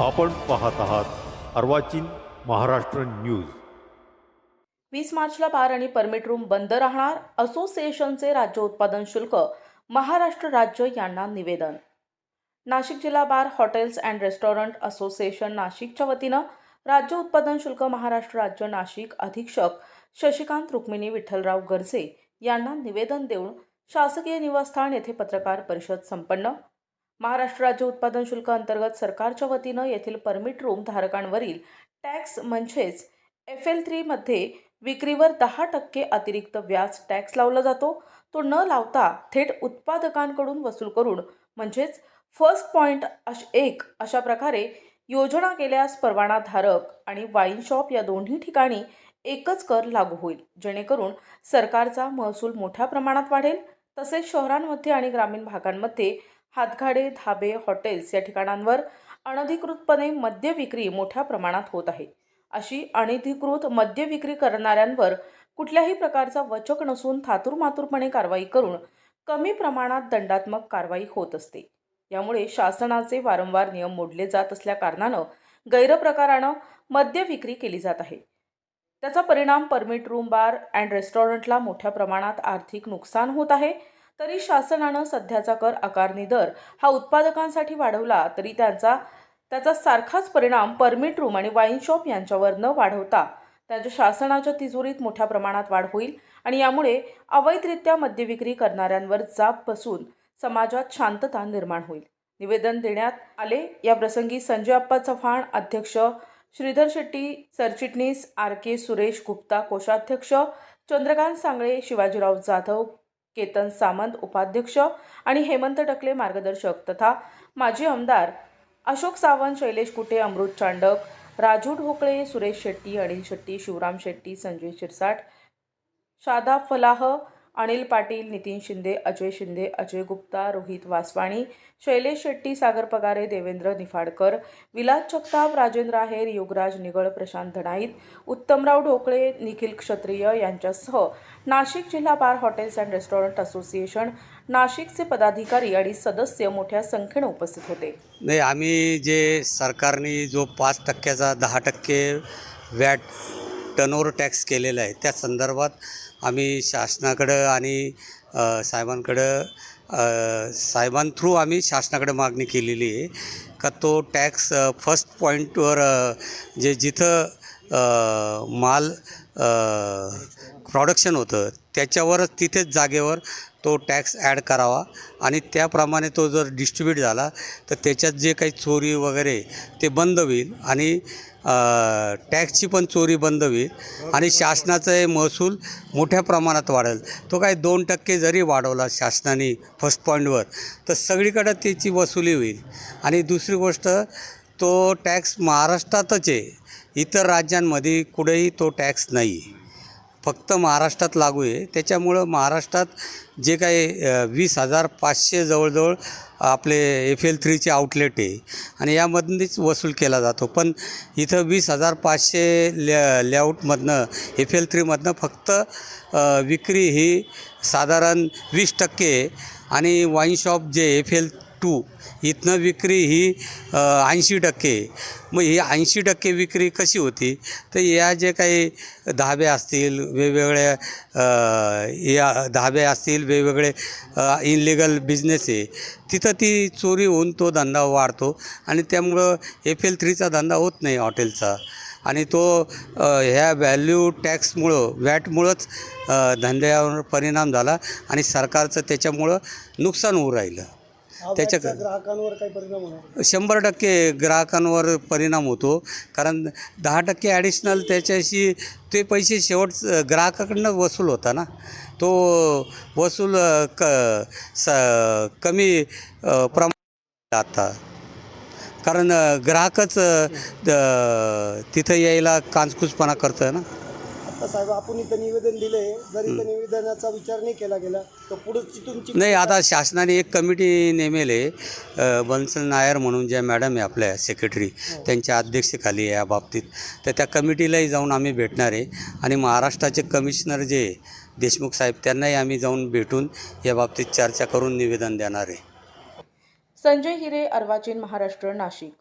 आपण पाहत आहात अर्वाचीन महाराष्ट्र न्यूज. वीस मार्चला बार आणि परमिट रूम बंद राहणार असोसिएशनचे राज्य उत्पादन शुल्क महाराष्ट्र राज्य यांना निवेदन. नाशिक जिल्हा bar hotels and restaurant association नाशिकच्या वतीनं राज्य उत्पादन शुल्क महाराष्ट्र राज्य नाशिक अधीक्षक शशिकांत रुक्मिणी विठ्ठलराव गरजे यांना निवेदन देऊन शासकीय निवासस्थान येथे पत्रकार परिषद संपन्न महाराष्ट्र राज्य उत्पादन शुल्क अंतर्गत सरकारच्या वतीनं येथील परमिट रूम धारकांवरील टॅक्स म्हणजेच एफ एल थ्रीमध्ये विक्रीवर दहा टक्के अतिरिक्त व्याज टॅक्स लावला जातो. तो न लावता थेट उत्पादकांकडून वसूल करून म्हणजेच फर्स्ट पॉईंट अश एक अशा प्रकारे योजना केल्यास परवानाधारक आणि वाईन शॉप या दोन्ही ठिकाणी एकच कर लागू होईल. जेणेकरून सरकारचा महसूल मोठ्या प्रमाणात वाढेल. तसेच शहरांमध्ये आणि ग्रामीण भागांमध्ये हातघाडे धाबे हॉटेल्स या ठिकाणांवर अनधिकृतपणे मद्य विक्री मोठ्या प्रमाणात होत आहे. अशी अनधिकृत मद्य विक्री करणाऱ्यांवर कुठल्याही प्रकारचा वचक नसून थातुरमातुरपणे कारवाई करून कमी प्रमाणात दंडात्मक कारवाई होत असते. यामुळे शासनाचे वारंवार नियम मोडले जात असल्या कारणानं गैरप्रकारानं मद्य विक्री केली जात आहे. त्याचा परिणाम परमिट रूम बार अँड रेस्टॉरंटला मोठ्या प्रमाणात आर्थिक नुकसान होत आहे. तरी शासनानं सध्याचा कर आकारणी दर हा उत्पादकांसाठी वाढवला तरी त्यांचा त्याचा सारखाच परिणाम परमिट रूम आणि वाईन शॉप यांच्यावर न वाढवता. त्यांच्या शासनाच्या तिजोरीत मोठ्या प्रमाणात वाढ होईल आणि यामुळे अवैधरित्या मद्यविक्री करणाऱ्यांवर जाब बसून समाजात शांतता निर्माण होईल. निवेदन देण्यात आले. या प्रसंगी संजय अप्पा चव्हाण अध्यक्ष श्रीधर शेट्टी सरचिटणीस आर के सुरेश गुप्ता कोषाध्यक्ष चंद्रकांत सांगळे शिवाजीराव जाधव केतन सामंत उपाध्यक्ष आणि हेमंत टकले मार्गदर्शक तथा माजी आमदार अशोक सावंत शैलेश कुटे अमृत चांडक राजू ढोकळे सुरेश शेट्टी अनिल शेट्टी शिवराम शेट्टी संजय शिरसाट शादाब फलाह अनिल पाटील नितीन शिंदे अजय शिंदे अजय गुप्ता रोहित वासवाणी शैलेश शेट्टी सागर पगारे देवेंद्र निफाडकर विलास जगताप राजेंद्र आहेर योगराज निगळ प्रशांत धनाईत उत्तमराव ढोकळे निखिल क्षत्रिय यांच्यासह नाशिक जिल्हा bar hotels and restaurant association नाशिकचे पदाधिकारी आणि सदस्य मोठ्या संख्येने उपस्थित होते. नाही आम्ही जे सरकारने जो पाच टक्क्याचा दहा टक्के वॅट टनओवर टॅक्स केलेला आहे. त्या संदर्भात आम्ही शासनाकडं आणि साहेबांकडं साहेबां थ्रू आम्ही शासनाकडे मागणी केलेली आहे का तो टॅक्स फर्स्ट पॉईंटवर जे जिथं माल प्रोडक्शन होतं त्याच्यावरच तिथेच जागेवर तो टॅक्स ॲड करावा. आणि त्याप्रमाणे तो जर डिस्ट्रीब्यूट झाला तर त्याच्यात जे काही चोरी वगैरे ते बंद होईल. आणि टॅक्सची पण चोरी बंद होईल. आणि शासनाचं हे महसूल मोठ्या प्रमाणात वाढेल. तो काय दोन टक्के जरी वाढवला शासनाने फर्स्ट पॉईंटवर तर सगळीकडं त्याची वसुली होईल. आणि दुसरी गोष्ट तो टॅक्स महाराष्ट्रातच आहे. इतर राज्यांमध्ये कुठेही तो टॅक्स नाही. आहे फक्त महाराष्ट्रात लागू आहे. त्याच्यामुळं महाराष्ट्रात जे काही वीस हजार पाचशे जवळजवळ आपले एफ एल थ्रीचे आउटलेट आहे. आणि यामधूनच वसूल केला जातो. पण इथं वीस हजार पाचशे ले लेआउटमधनं एफ एल थ्रीमधनं फक्त विक्री ही साधारण वीस टक्के आणि वाईन शॉप जे एफ एल टू इथनं विक्री ही ऐंशी टक्के. मग ही ऐंशी टक्के विक्री कशी होती? तर या जे काही धाबे असतील वेगवेगळ्या या धाबे असतील वेगवेगळे इनलिगल बिझनेस आहे तिथं ती चोरी होऊन तो धंदा वाढतो आणि त्यामुळं एफ एल थ्रीचा धंदा होत नाही हॉटेलचा. आणि तो ह्या व्हॅल्यू टॅक्समुळं वॅटमुळंच धंद्यावर परिणाम झाला आणि सरकारचं त्याच्यामुळं नुकसान होऊ राहिलं. त्याच्या ग्राहकांवर काही परिणाम होणार शंभर टक्के ग्राहकांवर परिणाम होतो. कारण दहा टक्के ॲडिशनल त्याच्याशी ते पैसे शेवट ग्राहकाकडनं वसूल होता ना. तो वसूल क स कमी प्रमाणात आता. कारण ग्राहकच द- तिथं यायला कांचकूचपणा करतं ना. आता साहेब आपण इथं निवेदन दिले जर इथं निवेदनाचा विचार नाही केला गेला तर पुढची तुमची नाही आता शासनाने एक कमिटी नेमेल आहे अ, बन्सल नायर म्हणून ज्या मॅडम आहे आपल्या सेक्रेटरी त्यांच्या अध्यक्षतेखाली आहे या बाबतीत. तर त्या कमिटीलाही जाऊन आम्ही भेटणार आहे. आणि महाराष्ट्राचे कमिशनर जे देशमुख साहेब त्यांनाही आम्ही जाऊन भेटून या बाबतीत चर्चा करून निवेदन देणार आहे. संजय हिरे अर्वाचीन महाराष्ट्र नाशिक.